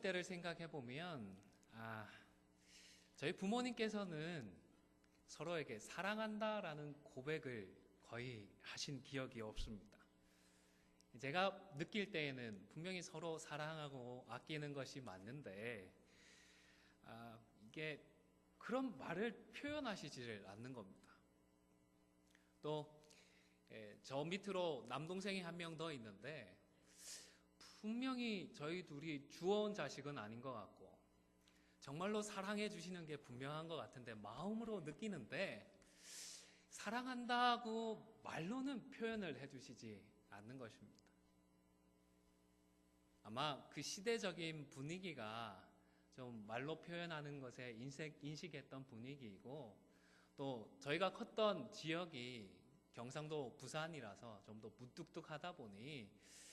때를 생각해 보면 아 저희 부모님께서는 서로에게 사랑한다라는 고백을 거의 하신 기억이 없습니다. 제가 느낄 때에는 분명히 서로 사랑하고 아끼는 것이 맞는데 아, 이게 그런 말을 표현하시지를 않는 겁니다. 또 저 밑으로 남동생이 한 명 더 있는데 분명히 저희 둘이 주워온 자식은 아닌 것 같고 정말로 사랑해 주시는 게 분명한 것 같은데 마음으로 느끼는데 사랑한다고 말로는 표현을 해주시지 않는 것입니다. 아마 그 시대적인 분위기가 좀 말로 표현하는 것에 인색, 인식했던 분위기이고 또 저희가 컸던 지역이 경상도 부산이라서 좀 더 무뚝뚝하다 보니 아,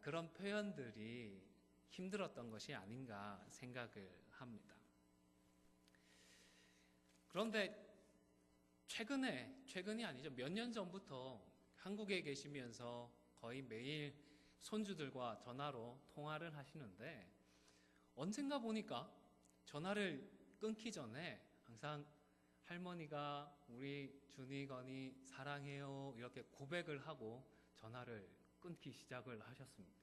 그런 표현들이 힘들었던 것이 아닌가 생각을 합니다. 그런데 최근에, 최근이 아니죠. 몇 년 전부터 한국에 계시면서 거의 매일 손주들과 전화로 통화를 하시는데 언젠가 보니까 전화를 끊기 전에 항상 할머니가 우리 준이 건이 사랑해요 이렇게 고백을 하고 전화를 끊기 시작을 하셨습니다.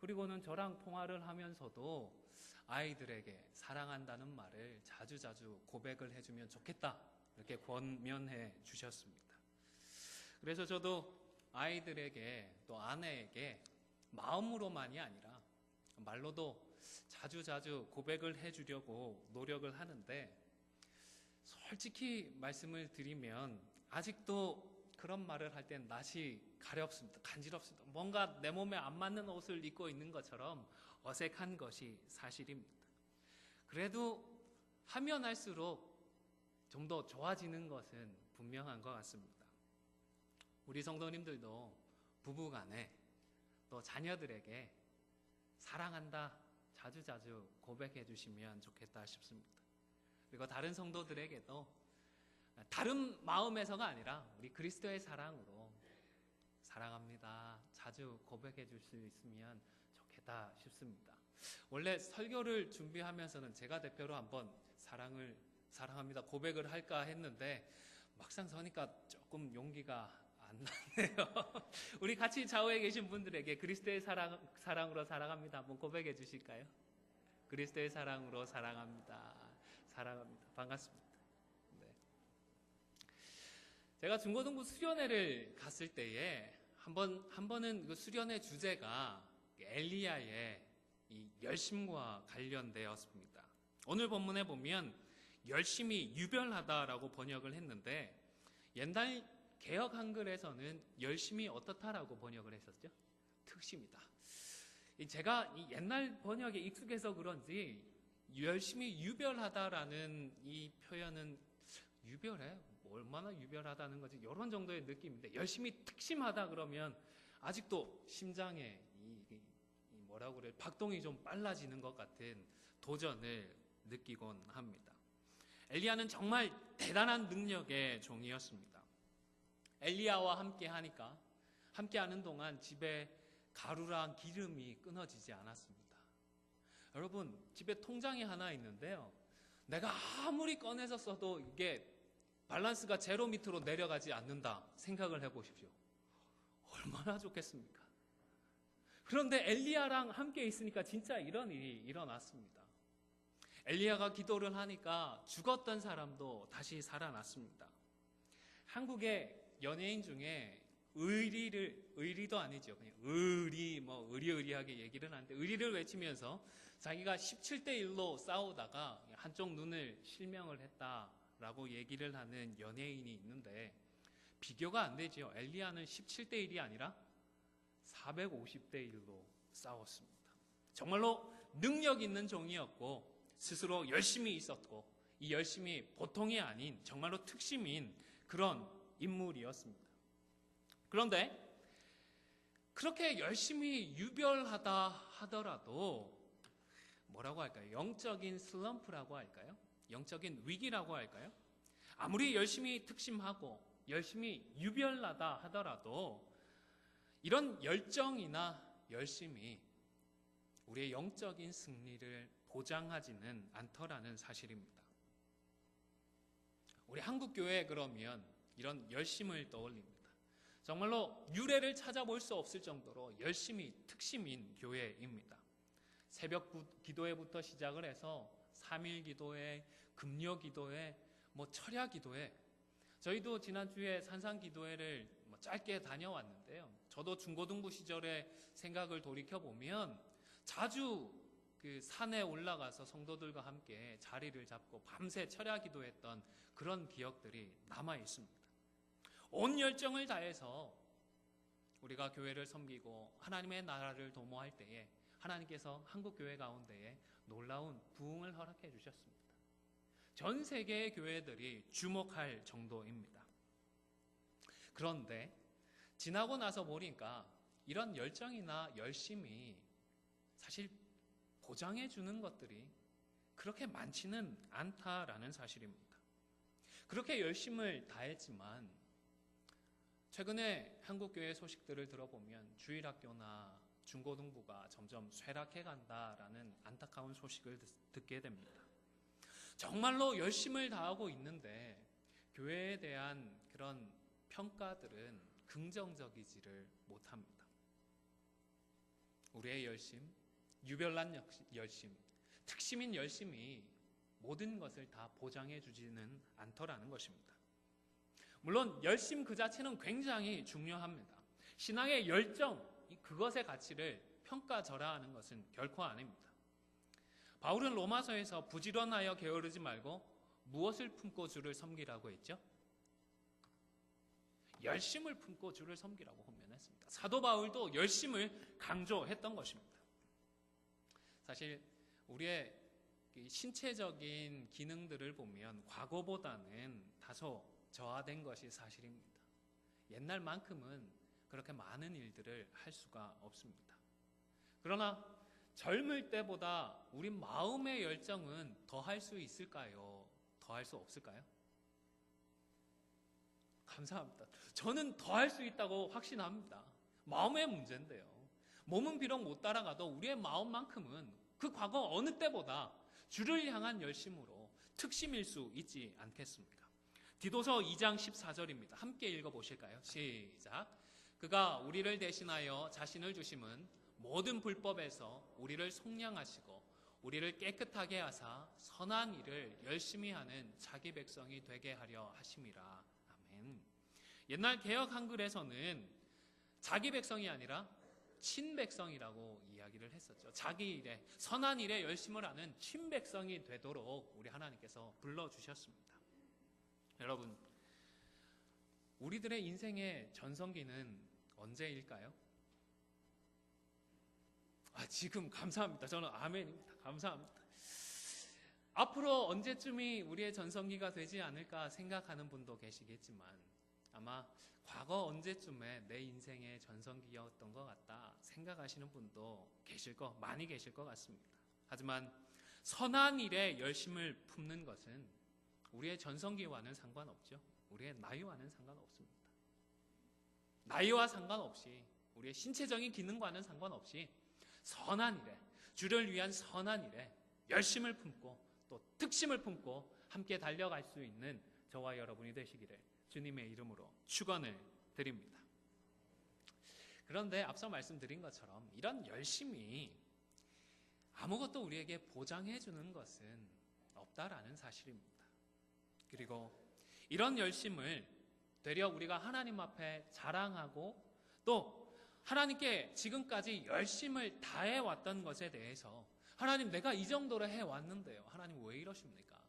그리고는 저랑 통화를 하면서도 아이들에게 사랑한다는 말을 자주자주 고백을 해주면 좋겠다 이렇게 권면해 주셨습니다. 그래서 저도 아이들에게 또 아내에게 마음으로만이 아니라 말로도 자주자주 고백을 해주려고 노력을 하는데 솔직히 말씀을 드리면 아직도 그런 말을 할 땐 낯이 가렵습니다. 간지럽습니다. 뭔가 내 몸에 안 맞는 옷을 입고 있는 것처럼 어색한 것이 사실입니다. 그래도 하면 할수록 좀 더 좋아지는 것은 분명한 것 같습니다. 우리 성도님들도 부부 간에 또 자녀들에게 사랑한다 자주자주 고백해 주시면 좋겠다 싶습니다. 그리고 다른 성도들에게도 다른 마음에서가 아니라 우리 그리스도의 사랑으로 사랑합니다. 자주 고백해 줄 수 있으면 좋겠다 싶습니다. 원래 설교를 준비하면서는 제가 대표로 한번 사랑을 사랑합니다 고백을 할까 했는데 막상 서니까 조금 용기가 안 나네요. 우리 같이 좌우에 계신 분들에게 그리스도의 사랑 사랑으로 사랑합니다. 한번 고백해 주실까요? 그리스도의 사랑으로 사랑합니다. 사랑합니다. 반갑습니다. 네. 제가 중고등부 수련회를 갔을 때에 한 번 한 번은 그 수련회 주제가 엘리야의 이 열심과 관련되었습니다. 오늘 본문에 보면 열심히 유별하다라고 번역을 했는데 옛날 개혁 한글에서는 열심히 어떻다라고 번역을 했었죠? 특심이다. 제가 옛날 번역에 익숙해서 그런지 열심히 유별하다라는 이 표현은 유별해? 얼마나 유별하다는 거지? 이런 정도의 느낌인데 열심히 특심하다 그러면 아직도 심장에 이, 이 뭐라고 그래 박동이 좀 빨라지는 것 같은 도전을 느끼곤 합니다. 엘리야는 정말 대단한 능력의 종이었습니다. 엘리야와 함께 하니까 함께 하는 동안 집에 가루랑 기름이 끊어지지 않았습니다. 여러분, 집에 통장이 하나 있는데요. 내가 아무리 꺼내서 써도 이게 밸런스가 제로 밑으로 내려가지 않는다 생각을 해보십시오. 얼마나 좋겠습니까? 그런데 엘리야랑 함께 있으니까 진짜 이런 일이 일어났습니다. 엘리야가 기도를 하니까 죽었던 사람도 다시 살아났습니다. 한국의 연예인 중에 의리를 의리도 아니죠. 그냥 의리 뭐 의리의리하게 얘기를 하는데 의리를 외치면서 자기가 17대 1로 싸우다가 한쪽 눈을 실명을 했다 라고 얘기를 하는 연예인이 있는데 비교가 안 되죠. 엘리야는 17대 1이 아니라 450대 1로 싸웠습니다. 정말로 능력 있는 종이었고 스스로 열심히 있었고 이 열심이 보통이 아닌 정말로 특심인 그런 인물이었습니다. 그런데 그렇게 열심히 유별하다 하더라도 뭐라고 할까요? 영적인 슬럼프라고 할까요? 영적인 위기라고 할까요? 아무리 열심히 특심하고 열심히 유별하다 하더라도 이런 열정이나 열심이 우리의 영적인 승리를 보장하지는 않더라는 사실입니다. 우리 한국 교회 그러면 이런 열심을 떠올립니다. 정말로 유래를 찾아볼 수 없을 정도로 열심히 특심인 교회입니다. 새벽 기도회부터 시작을 해서 3일 기도회, 금요 기도회, 뭐 철야 기도회. 저희도 지난주에 산상 기도회를 뭐 짧게 다녀왔는데요. 저도 중고등부 시절에 생각을 돌이켜 보면 자주 그 산에 올라가서 성도들과 함께 자리를 잡고 밤새 철야 기도했던 그런 기억들이 남아 있습니다. 온 열정을 다해서 우리가 교회를 섬기고 하나님의 나라를 도모할 때에 하나님께서 한국 교회 가운데에 놀라운 부흥을 허락해 주셨습니다. 전 세계의 교회들이 주목할 정도입니다. 그런데 지나고 나서 보니까 이런 열정이나 열심이 사실 보장해 주는 것들이 그렇게 많지는 않다라는 사실입니다. 그렇게 열심을 다했지만 최근에 한국 교회 소식들을 들어보면 주일학교나 중고등부가 점점 쇠락해 간다라는 안타까운 소식을 듣게 됩니다. 정말로 열심을 다하고 있는데 교회에 대한 그런 평가들은 긍정적이지를 못합니다. 우리의 열심, 유별난 열심, 특심인 열심이 모든 것을 다 보장해 주지는 않더라는 것입니다. 물론 열심 그 자체는 굉장히 중요합니다. 신앙의 열정, 그것의 가치를 평가절하하는 것은 결코 아닙니다. 바울은 로마서에서 부지런하여 게으르지 말고 무엇을 품고 주를 섬기라고 했죠? 열심을 품고 주를 섬기라고 호면했습니다. 사도 바울도 열심을 강조했던 것입니다. 사실 우리의 신체적인 기능들을 보면 과거보다는 다소 저하된 것이 사실입니다. 옛날만큼은 그렇게 많은 일들을 할 수가 없습니다. 그러나 젊을 때보다 우리 마음의 열정은 더 할 수 있을까요? 더 할 수 없을까요? 감사합니다. 저는 더 할 수 있다고 확신합니다. 마음의 문제인데요. 몸은 비록 못 따라가도 우리의 마음만큼은 그 과거 어느 때보다 주를 향한 열심으로 특심일 수 있지 않겠습니까? 디도서 2장 14절입니다. 함께 읽어 보실까요? 시작. 그가 우리를 대신하여 자신을 주심은 모든 불법에서 우리를 속량하시고 우리를 깨끗하게 하사 선한 일을 열심히 하는 자기 백성이 되게 하려 하심이라. 아멘. 옛날 개혁 한글에서는 자기 백성이 아니라 친백성이라고 이야기를 했었죠. 자기 일에 선한 일에 열심을 하는 친백성이 되도록 우리 하나님께서 불러 주셨습니다. 여러분 우리들의 인생의 전성기는 언제일까요? 아, 지금 감사합니다. 저는 아멘입니다. 감사합니다. 앞으로 언제쯤이 우리의 전성기가 되지 않을까 생각하는 분도 계시겠지만 아마 과거 언제쯤에 내 인생의 전성기였던 것 같다 생각하시는 분도 계실 거 많이 계실 것 같습니다. 하지만 선한 일에 열심을 품는 것은 우리의 전성기와는 상관없죠. 우리의 나이와는 상관없습니다. 나이와 상관없이 우리의 신체적인 기능과는 상관없이 선한 일에 주를 위한 선한 일에 열심을 품고 또 특심을 품고 함께 달려갈 수 있는 저와 여러분이 되시기를 주님의 이름으로 축원을 드립니다. 그런데 앞서 말씀드린 것처럼 이런 열심이 아무것도 우리에게 보장해 주는 것은 없다라는 사실입니다. 그리고 이런 열심을 되려 우리가 하나님 앞에 자랑하고 또 하나님께 지금까지 열심을 다해 왔던 것에 대해서 하나님 내가 이 정도로 해 왔는데요. 하나님 왜 이러십니까?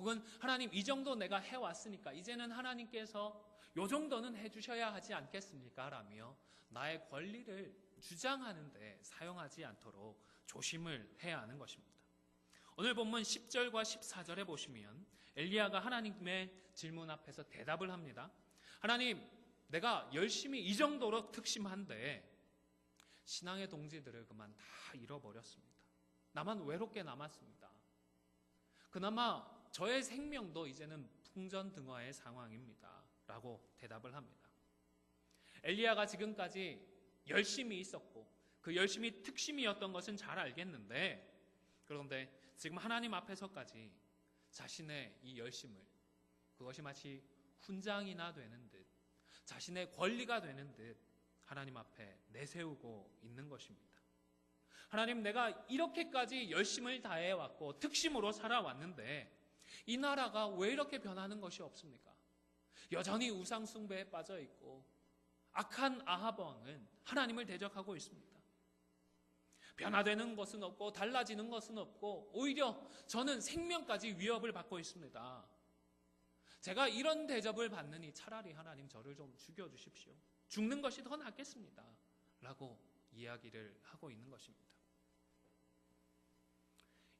혹은 하나님 이 정도 내가 해 왔으니까 이제는 하나님께서 요 정도는 해 주셔야 하지 않겠습니까? 라며 나의 권리를 주장하는데 사용하지 않도록 조심을 해야 하는 것입니다. 오늘 본문 10절과 14절에 보시면 엘리야가 하나님의 질문 앞에서 대답을 합니다. 하나님, 내가 열심히 이 정도로 특심한데 신앙의 동지들을 그만 다 잃어버렸습니다. 나만 외롭게 남았습니다. 그나마 저의 생명도 이제는 풍전등화의 상황입니다. 라고 대답을 합니다. 엘리야가 지금까지 열심히 있었고 그 열심이 특심이었던 것은 잘 알겠는데 그런데 지금 하나님 앞에서까지 자신의 이 열심을 그것이 마치 훈장이나 되는 듯 자신의 권리가 되는 듯 하나님 앞에 내세우고 있는 것입니다. 하나님 내가 이렇게까지 열심을 다해 왔고 특심으로 살아왔는데 이 나라가 왜 이렇게 변하는 것이 없습니까? 여전히 우상 숭배에 빠져 있고 악한 아합 왕은 하나님을 대적하고 있습니다. 변화되는 것은 없고 달라지는 것은 없고 오히려 저는 생명까지 위협을 받고 있습니다. 제가 이런 대접을 받느니 차라리 하나님 저를 좀 죽여 주십시오. 죽는 것이 더 낫겠습니다. 라고 이야기를 하고 있는 것입니다.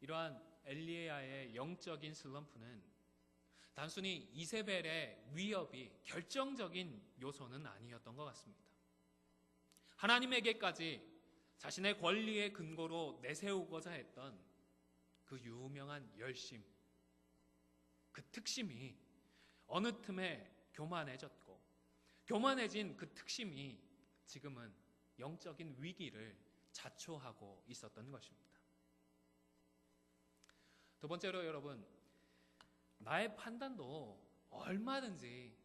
이러한 엘리야의 영적인 슬럼프는 단순히 이세벨의 위협이 결정적인 요소는 아니었던 것 같습니다. 하나님에게까지 자신의 권리의 근거로 내세우고자 했던 그 유명한 열심, 그 특심이 어느 틈에 교만해졌고, 교만해진 그 특심이 지금은 영적인 위기를 자초하고 있었던 것입니다. 두 번째로 여러분, 나의 판단도 얼마든지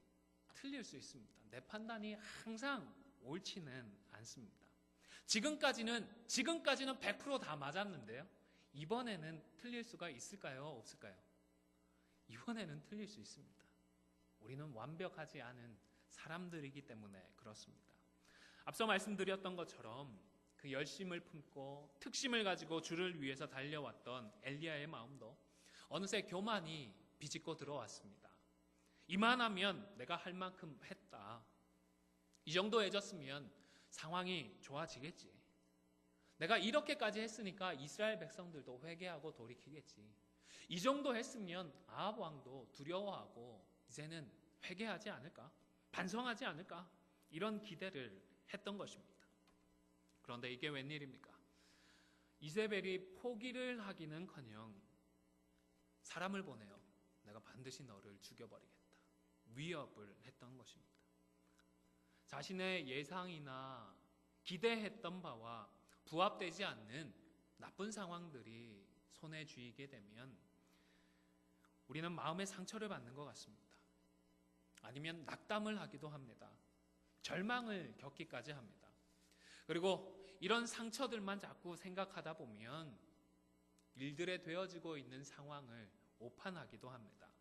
틀릴 수 있습니다. 내 판단이 항상 옳지는 않습니다. 지금까지는, 지금까지는 100%다 맞았는데요. 이번에는 틀릴 수가 있을까요? 없을까요? 이번에는 틀릴 수 있습니다. 우리는 완벽하지 않은 사람들이기 때문에 그렇습니다. 앞서 말씀드렸던 것처럼 그 열심을 품고 특심을 가지고 주를 위해서 달려왔던 엘리야의 마음도 어느새 교만이 비집고 들어왔습니다. 이만하면 내가 할 만큼 했다. 이 정도 해졌으면 상황이 좋아지겠지. 내가 이렇게까지 했으니까 이스라엘 백성들도 회개하고 돌이키겠지. 이 정도 했으면 아합 왕도 두려워하고 이제는 회개하지 않을까? 반성하지 않을까? 이런 기대를 했던 것입니다. 그런데 이게 웬일입니까? 이세벨이 포기를 하기는 커녕 사람을 보내어 내가 반드시 너를 죽여버리겠다. 위협을 했던 것입니다. 자신의 예상이나 기대했던 바와 부합되지 않는 나쁜 상황들이 손에 쥐이게 되면 우리는 마음의 상처를 받는 것 같습니다. 아니면 낙담을 하기도 합니다. 절망을 겪기까지 합니다. 그리고 이런 상처들만 자꾸 생각하다 보면 일들에 되어지고 있는 상황을 오판하기도 합니다.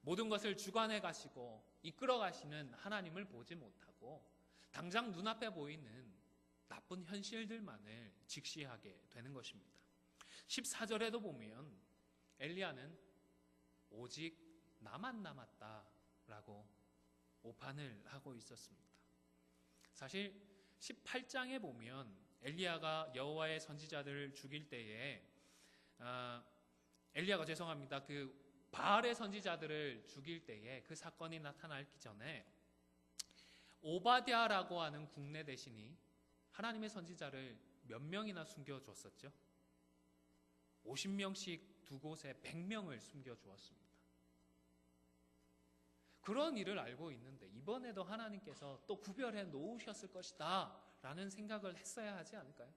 모든 것을 주관해 가시고 이끌어 가시는 하나님을 보지 못하고 당장 눈앞에 보이는 나쁜 현실들만을 직시하게 되는 것입니다. 14절에도 보면 엘리야는 오직 나만 남았다 라고 오판을 하고 있었습니다. 사실 18장에 보면 엘리야가 여호와의 선지자들을 죽일 때에 아, 엘리야가 죄송합니다. 그 바알의 선지자들을 죽일 때에 그 사건이 나타나기 전에 오바댜라고 하는 국내 대신이 하나님의 선지자를 몇 명이나 숨겨줬었죠? 50명씩 두 곳에 100명을 숨겨주었습니다. 그런 일을 알고 있는데 이번에도 하나님께서 또 구별해 놓으셨을 것이다 라는 생각을 했어야 하지 않을까요?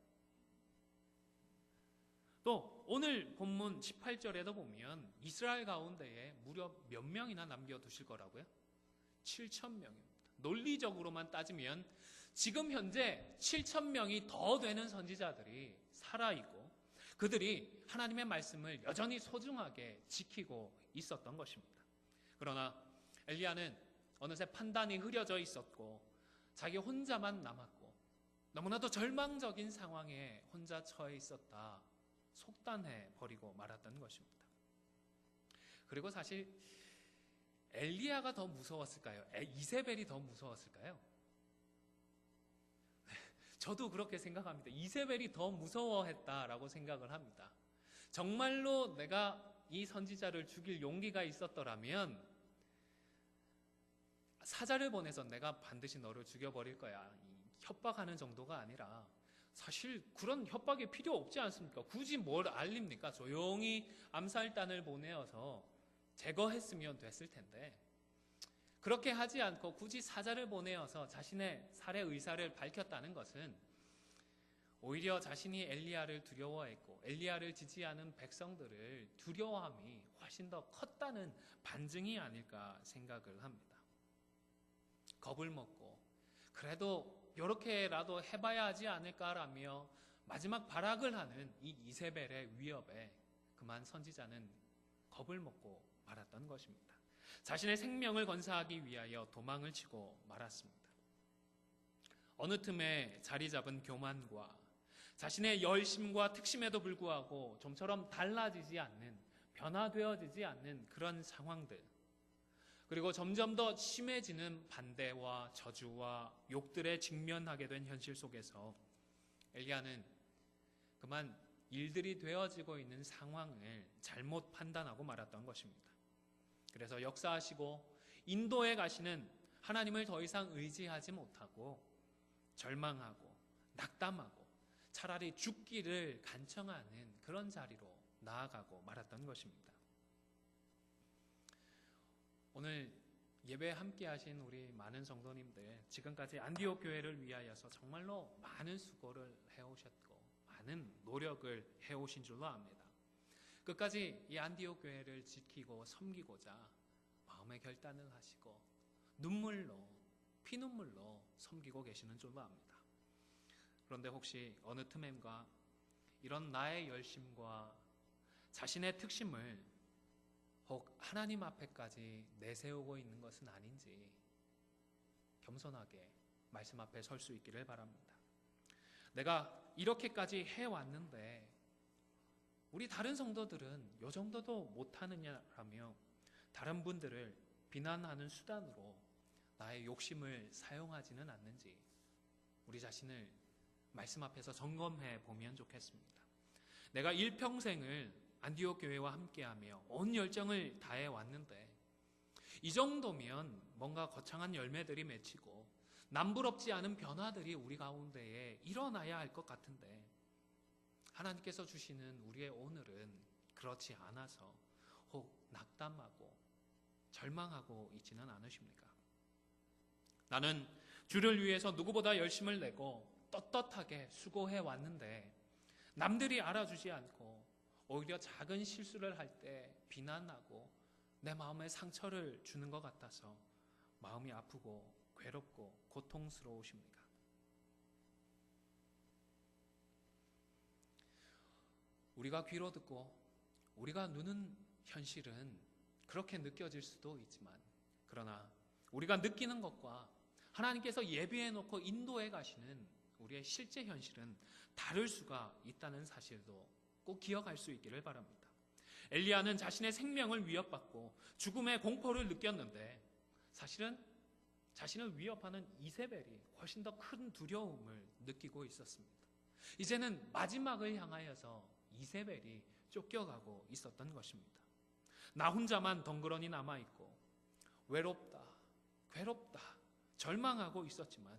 또 오늘 본문 18절에도 보면 이스라엘 가운데에 무려 몇 명이나 남겨두실 거라고요? 7천 명입니다. 논리적으로만 따지면 지금 현재 7천 명이 더 되는 선지자들이 살아있고 그들이 하나님의 말씀을 여전히 소중하게 지키고 있었던 것입니다. 그러나 엘리야는 어느새 판단이 흐려져 있었고 자기 혼자만 남았고 너무나도 절망적인 상황에 혼자 처해 있었다. 속단해 버리고 말았던 것입니다. 그리고 사실 엘리야가 더 무서웠을까요? 이세벨이 더 무서웠을까요? 저도 그렇게 생각합니다. 이세벨이 더 무서워했다라고 생각을 합니다. 정말로 내가 이 선지자를 죽일 용기가 있었더라면 사자를 보내서 내가 반드시 너를 죽여버릴 거야. 협박하는 정도가 아니라 사실 그런 협박이 필요 없지 않습니까? 굳이 뭘 알립니까? 조용히 암살단을 보내어서 제거했으면 됐을 텐데 그렇게 하지 않고 굳이 사자를 보내어서 자신의 살해 의사를 밝혔다는 것은 오히려 자신이 엘리야를 두려워했고 엘리야를 지지하는 백성들을 두려워함이 훨씬 더 컸다는 반증이 아닐까 생각을 합니다. 겁을 먹고 그래도 이렇게라도 해봐야 하지 않을까라며 마지막 발악을 하는 이 이세벨의 위협에 그만 선지자는 겁을 먹고 말았던 것입니다. 자신의 생명을 건사하기 위하여 도망을 치고 말았습니다. 어느 틈에 자리 잡은 교만과 자신의 열심과 특심에도 불구하고 좀처럼 달라지지 않는 변화되어지지 않는 그런 상황들 그리고 점점 더 심해지는 반대와 저주와 욕들에 직면하게 된 현실 속에서 엘리야는 그만 일들이 되어지고 있는 상황을 잘못 판단하고 말았던 것입니다. 그래서 역사하시고 인도에 가시는 하나님을 더 이상 의지하지 못하고 절망하고 낙담하고 차라리 죽기를 간청하는 그런 자리로 나아가고 말았던 것입니다. 오늘 예배 함께 하신 우리 많은 성도님들 지금까지 안디옥 교회를 위하여서 정말로 많은 수고를 해오셨고 많은 노력을 해오신 줄로 압니다. 끝까지 이 안디옥 교회를 지키고 섬기고자 마음의 결단을 하시고 눈물로 피눈물로 섬기고 계시는 줄로 압니다. 그런데 혹시 어느 틈엔가 이런 나의 열심과 자신의 특심을 혹 하나님 앞에까지 내세우고 있는 것은 아닌지 겸손하게 말씀 앞에 설 수 있기를 바랍니다. 내가 이렇게까지 해왔는데 우리 다른 성도들은 요 정도도 못하느냐라며 다른 분들을 비난하는 수단으로 나의 욕심을 사용하지는 않는지 우리 자신을 말씀 앞에서 점검해 보면 좋겠습니다. 내가 일평생을 안디옥 교회와 함께하며 온 열정을 다해 왔는데 이 정도면 뭔가 거창한 열매들이 맺히고 남부럽지 않은 변화들이 우리 가운데에 일어나야 할 것 같은데 하나님께서 주시는 우리의 오늘은 그렇지 않아서 혹 낙담하고 절망하고 있지는 않으십니까? 나는 주를 위해서 누구보다 열심을 내고 떳떳하게 수고해 왔는데 남들이 알아주지 않고 오히려 작은 실수를 할 때 비난하고 내 마음에 상처를 주는 것 같아서 마음이 아프고 괴롭고 고통스러우십니까? 우리가 귀로 듣고 우리가 누는 현실은 그렇게 느껴질 수도 있지만 그러나 우리가 느끼는 것과 하나님께서 예비해 놓고 인도해 가시는 우리의 실제 현실은 다를 수가 있다는 사실도 꼭 기억할 수 있기를 바랍니다. 엘리야는 자신의 생명을 위협받고 죽음의 공포를 느꼈는데 사실은 자신을 위협하는 이세벨이 훨씬 더 큰 두려움을 느끼고 있었습니다. 이제는 마지막을 향하여서 이세벨이 쫓겨가고 있었던 것입니다. 나 혼자만 덩그러니 남아있고 외롭다, 괴롭다, 절망하고 있었지만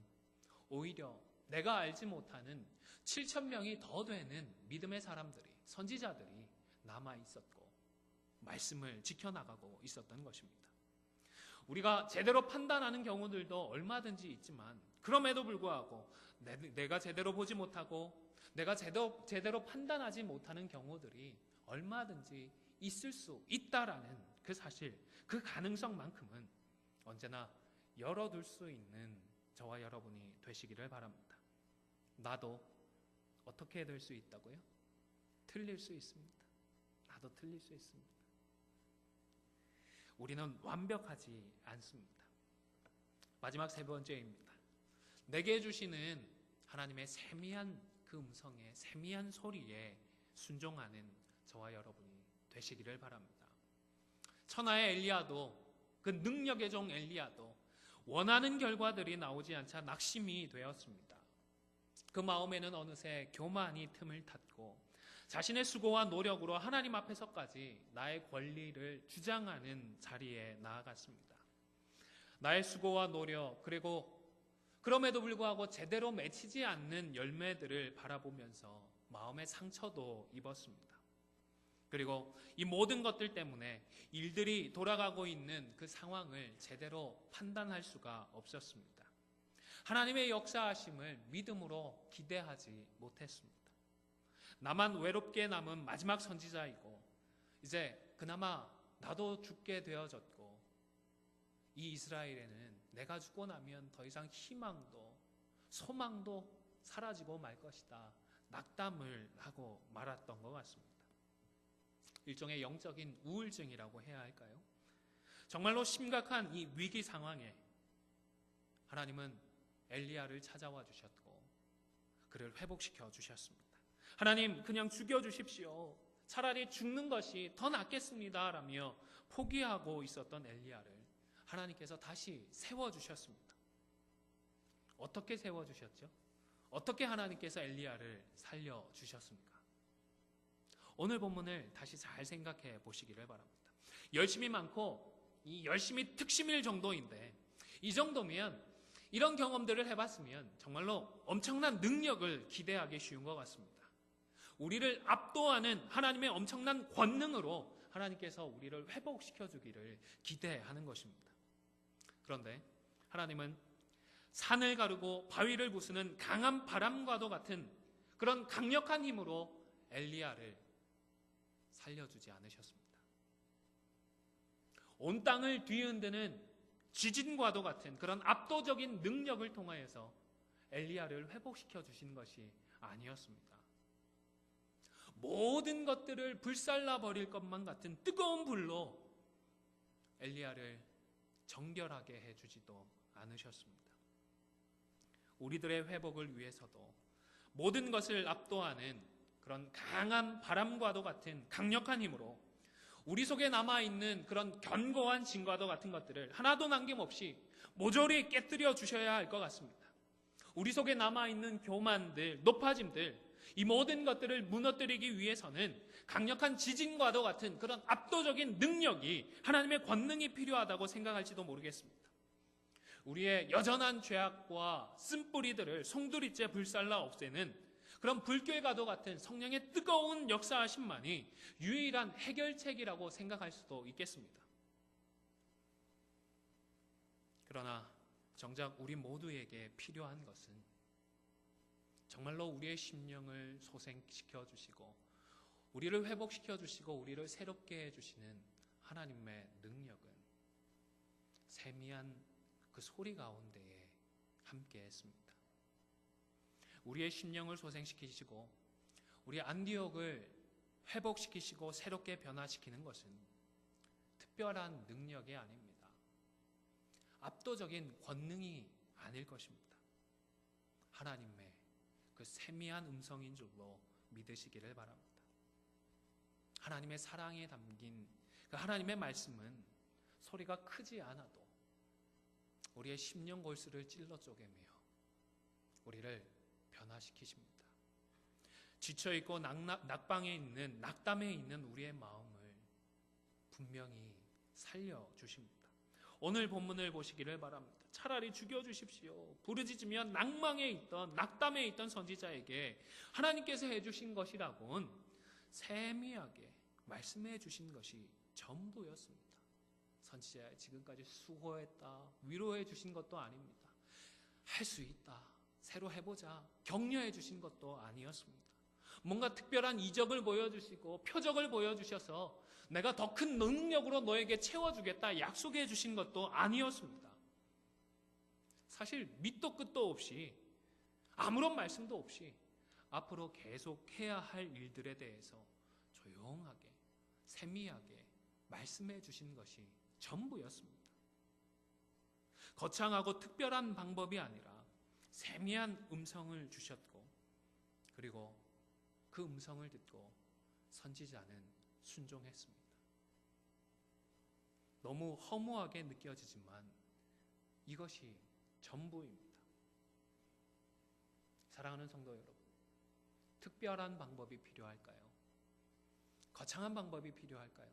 오히려 내가 알지 못하는 7천 명이 더 되는 믿음의 사람들이 선지자들이 남아 있었고 말씀을 지켜나가고 있었던 것입니다. 우리가 제대로 판단하는 경우들도 얼마든지 있지만 그럼에도 불구하고 내, 가 제대로 보지 못하고 내가 제대로, 제대로 판단하지 못하는 경우들이 얼마든지 있을 수 있다라는 그 사실, 그 가능성만큼은 언제나 열어둘 수 있는 저와 여러분이 되시기를 바랍니다. 나도 어떻게 될 수 있다고요? 틀릴 수 있습니다. 나도 틀릴 수 있습니다. 우리는 완벽하지 않습니다. 마지막 세 번째입니다. 내게 주시는 하나님의 세미한 그 음성에 세미한 소리에 순종하는 저와 여러분이 되시기를 바랍니다. 천하의 엘리야도 그 능력의 종 엘리야도 원하는 결과들이 나오지 않자 낙심이 되었습니다. 그 마음에는 어느새 교만이 틈을 탔고 자신의 수고와 노력으로 하나님 앞에서까지 나의 권리를 주장하는 자리에 나아갔습니다. 나의 수고와 노력 그리고 그럼에도 불구하고 제대로 맺히지 않는 열매들을 바라보면서 마음의 상처도 입었습니다. 그리고 이 모든 것들 때문에 일들이 돌아가고 있는 그 상황을 제대로 판단할 수가 없었습니다. 하나님의 역사하심을 믿음으로 기대하지 못했습니다. 나만 외롭게 남은 마지막 선지자이고 이제 그나마 나도 죽게 되어졌고 이 이스라엘에는 내가 죽고 나면 더 이상 희망도 소망도 사라지고 말 것이다. 낙담을 하고 말았던 것 같습니다. 일종의 영적인 우울증이라고 해야 할까요? 정말로 심각한 이 위기 상황에 하나님은 엘리야를 찾아와 주셨고 그를 회복시켜 주셨습니다. 하나님 그냥 죽여 주십시오. 차라리 죽는 것이 더 낫겠습니다. 라며 포기하고 있었던 엘리야를 하나님께서 다시 세워 주셨습니다. 어떻게 세워 주셨죠? 어떻게 하나님께서 엘리야를 살려 주셨습니까? 오늘 본문을 다시 잘 생각해 보시기를 바랍니다. 열심히 많고 이 열심히 특심일 정도인데 이 정도면 이런 경험들을 해봤으면 정말로 엄청난 능력을 기대하기 쉬운 것 같습니다. 우리를 압도하는 하나님의 엄청난 권능으로 하나님께서 우리를 회복시켜 주기를 기대하는 것입니다. 그런데 하나님은 산을 가르고 바위를 부수는 강한 바람과도 같은 그런 강력한 힘으로 엘리야를 살려주지 않으셨습니다. 온 땅을 뒤흔드는 지진과도 같은 그런 압도적인 능력을 통하여서 엘리야를 회복시켜 주신 것이 아니었습니다. 모든 것들을 불살라 버릴 것만 같은 뜨거운 불로 엘리야를 정결하게 해 주지도 않으셨습니다. 우리들의 회복을 위해서도 모든 것을 압도하는 그런 강한 바람과도 같은 강력한 힘으로 우리 속에 남아있는 그런 견고한 진과도 같은 것들을 하나도 남김없이 모조리 깨뜨려 주셔야 할 것 같습니다. 우리 속에 남아있는 교만들, 높아짐들, 이 모든 것들을 무너뜨리기 위해서는 강력한 지진과도 같은 그런 압도적인 능력이 하나님의 권능이 필요하다고 생각할지도 모르겠습니다. 우리의 여전한 죄악과 쓴뿌리들을 송두리째 불살라 없애는 그런 불교과도 같은 성령의 뜨거운 역사하심만이 유일한 해결책이라고 생각할 수도 있겠습니다. 그러나 정작 우리 모두에게 필요한 것은 정말로 우리의 심령을 소생시켜 주시고 우리를 회복시켜 주시고 우리를 새롭게 해 주시는 하나님의 능력은 세미한 그 소리 가운데에 함께 했습니다. 우리의 심령을 소생시키시고 우리 안디옥을 회복시키시고 새롭게 변화시키는 것은 특별한 능력이 아닙니다. 압도적인 권능이 아닐 것입니다. 하나님의 그 세미한 음성인 줄로 믿으시기를 바랍니다. 하나님의 사랑에 담긴 그 하나님의 말씀은 소리가 크지 않아도 우리의 심령 골수를 찔러 쪼개며 우리를 변화시키십니다. 지쳐 있고 낙방에 있는 낙담에 있는 우리의 마음을 분명히 살려 주십니다. 오늘 본문을 보시기를 바랍니다. 차라리 죽여 주십시오. 부르짖으면 낭망에 있던 낙담에 있던 선지자에게 하나님께서 해 주신 것이라곤 세미하게 말씀해 주신 것이 전부였습니다. 선지자 지금까지 수고했다. 위로해 주신 것도 아닙니다. 할 수 있다. 새로 해보자. 격려해 주신 것도 아니었습니다. 뭔가 특별한 이적을 보여주시고 표적을 보여주셔서 내가 더 큰 능력으로 너에게 채워주겠다 약속해 주신 것도 아니었습니다. 사실 밑도 끝도 없이 아무런 말씀도 없이 앞으로 계속 해야 할 일들에 대해서 조용하게 세미하게 말씀해 주신 것이 전부였습니다. 거창하고 특별한 방법이 아니라 세미한 음성을 주셨고 그리고 그 음성을 듣고 선지자는 순종했습니다. 너무 허무하게 느껴지지만 이것이 전부입니다. 사랑하는 성도 여러분, 특별한 방법이 필요할까요? 거창한 방법이 필요할까요?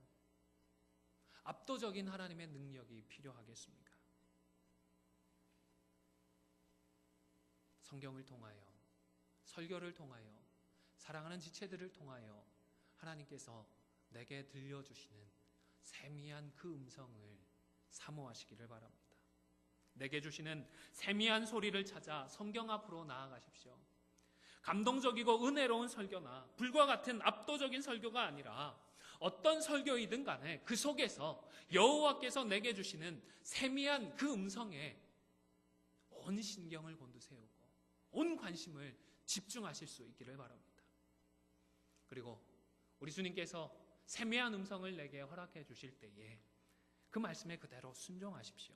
압도적인 하나님의 능력이 필요하겠습니까? 성경을 통하여, 설교를 통하여, 사랑하는 지체들을 통하여 하나님께서 내게 들려주시는 세미한 그 음성을 사모하시기를 바랍니다. 내게 주시는 세미한 소리를 찾아 성경 앞으로 나아가십시오. 감동적이고 은혜로운 설교나 불과 같은 압도적인 설교가 아니라 어떤 설교이든 간에 그 속에서 여호와께서 내게 주시는 세미한 그 음성에 온 신경을 곤두세우고 온 관심을 집중하실 수 있기를 바랍니다. 그리고 우리 주님께서 세미한 음성을 내게 허락해 주실 때에 그 말씀에 그대로 순종하십시오.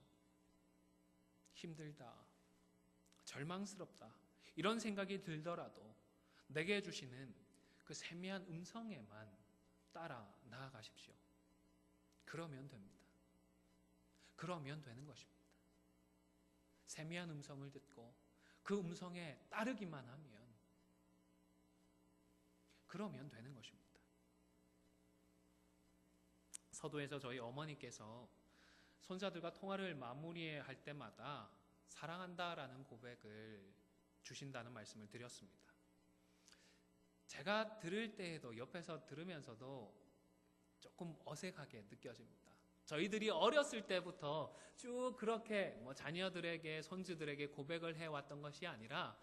힘들다, 절망스럽다, 이런 생각이 들더라도 내게 주시는 그 세미한 음성에만 따라 나아가십시오. 그러면 됩니다. 그러면 되는 것입니다. 세미한 음성을 듣고 그 음성에 따르기만 하면 그러면 되는 것입니다. 서도에서 저희 어머니께서 손자들과 통화를 마무리할 때마다 사랑한다라는 고백을 주신다는 말씀을 드렸습니다. 제가 들을 때에도 옆에서 들으면서도 조금 어색하게 느껴집니다. 저희들이 어렸을 때부터 쭉 그렇게 뭐 자녀들에게 손주들에게 고백을 해왔던 것이 아니라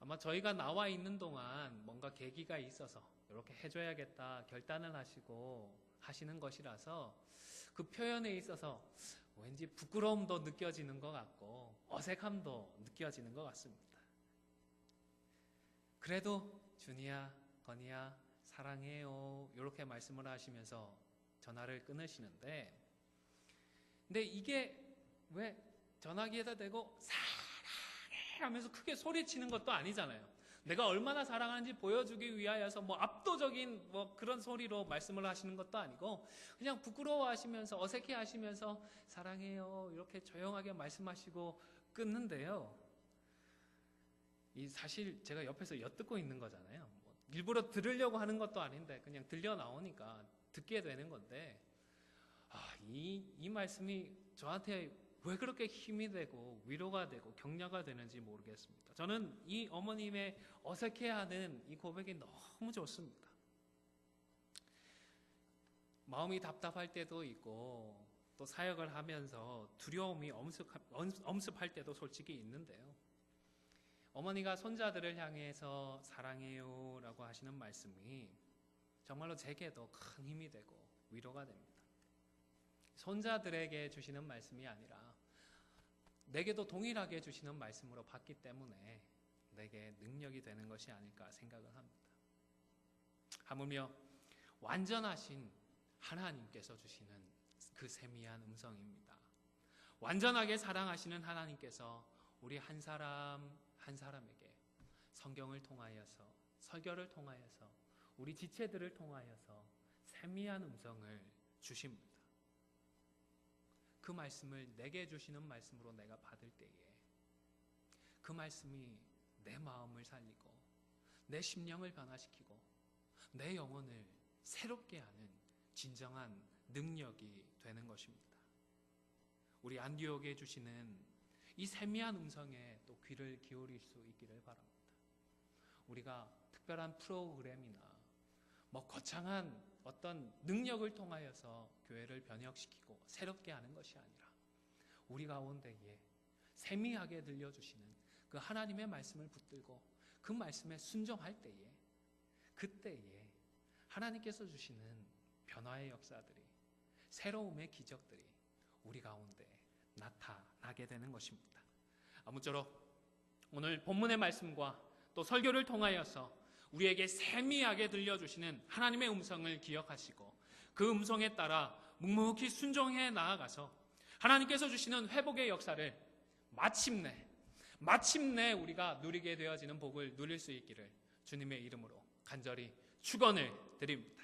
아마 저희가 나와 있는 동안 뭔가 계기가 있어서 이렇게 해줘야겠다 결단을 하시고 하시는 것이라서 그 표현에 있어서 왠지 부끄러움도 느껴지는 것 같고 어색함도 느껴지는 것 같습니다. 그래도 준이야, 건이야, 사랑해요. 이렇게 말씀을 하시면서 전화를 끊으시는데, 근데 이게 왜 전화기에다 대고 사랑해 하면서 크게 소리치는 것도 아니잖아요. 내가 얼마나 사랑하는지 보여주기 위하여서 뭐 압도적인 뭐 그런 소리로 말씀을 하시는 것도 아니고 그냥 부끄러워하시면서 어색해 하시면서 사랑해요 이렇게 조용하게 말씀하시고 끊는데요. 이 사실 제가 옆에서 엿듣고 있는 거잖아요. 뭐 일부러 들으려고 하는 것도 아닌데 그냥 들려 나오니까 듣게 되는 건데 아, 이, 이 말씀이 저한테 왜 그렇게 힘이 되고 위로가 되고 격려가 되는지 모르겠습니다. 저는 이 어머님의 어색해하는 이 고백이 너무 좋습니다. 마음이 답답할 때도 있고 또 사역을 하면서 두려움이 엄습 할 때도 솔직히 있는데요. 어머니가 손자들을 향해서 사랑해요 라고 하시는 말씀이 정말로 제게도 큰 힘이 되고 위로가 됩니다. 손자들에게 주시는 말씀이 아니라 내게도 동일하게 주시는 말씀으로 받기 때문에 내게 능력이 되는 것이 아닐까 생각을 합니다. 하물며 완전하신 하나님께서 주시는 그 세미한 음성입니다. 완전하게 사랑하시는 하나님께서 우리 한 사람 한 사람에게 성경을 통하여서 설교를 통하여서 우리 지체들을 통하여서 세미한 음성을 주십니다. 그 말씀을 내게 주시는 말씀으로 내가 받을 때에 그 말씀이 내 마음을 살리고 내 심령을 변화시키고 내 영혼을 새롭게 하는 진정한 능력이 되는 것입니다. 우리 안디옥에 주시는 이 세미한 음성에 또 귀를 기울일 수 있기를 바랍니다. 우리가 특별한 프로그램이나 뭐 거창한 어떤 능력을 통하여서 교회를 변혁시키고 새롭게 하는 것이 아니라 우리 가운데에 세미하게 들려주시는 그 하나님의 말씀을 붙들고 그 말씀에 순종할 때에 그때에 하나님께서 주시는 변화의 역사들이 새로움의 기적들이 우리 가운데 나타나게 되는 것입니다. 아무쪼록 오늘 본문의 말씀과 또 설교를 통하여서 우리에게 세미하게 들려주시는 하나님의 음성을 기억하시고 그 음성에 따라 묵묵히 순종해 나아가서 하나님께서 주시는 회복의 역사를 마침내 마침내 우리가 누리게 되어지는 복을 누릴 수 있기를 주님의 이름으로 간절히 축원을 드립니다.